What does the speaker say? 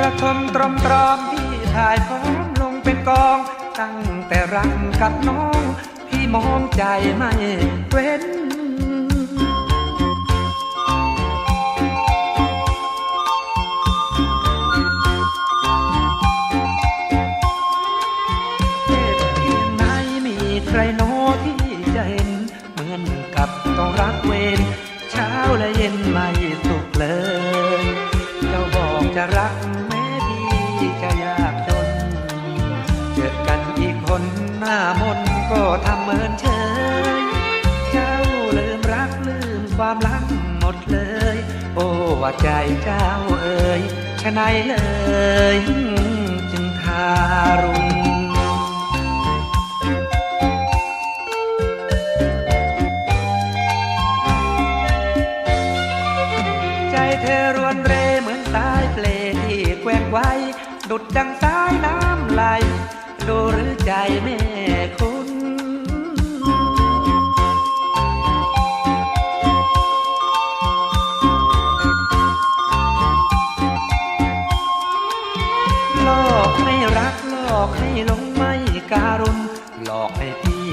ระทมตรมตรอมพี่ถ่ายพร้อมลงเป็นกอง ตั้งแต่รักกับน้อง พี่มองใจไม่เว้นเจ็บเพียงไหนมีใครโน้ที่จะเห็น เหมือนกับต้องรักเวรเช้าและเย็นไม่ จะยากจน เจอกันอีกคนหน้ามนก็ทำเหมือนเฉยเจ้าลืมรักลืมความรักหมดเลย โอ้ว่าใจเจ้าเอ่ยชะไหนเลย จึงทารุณใจเธอรวนเรเหมือนสายเปลที่แกว่งไว้ ดุดดังสายน้ำไหล ดูหรือใจแม่คุณ หลอกให้รักหลอกให้หลงไม่การุณหลอกให้พี่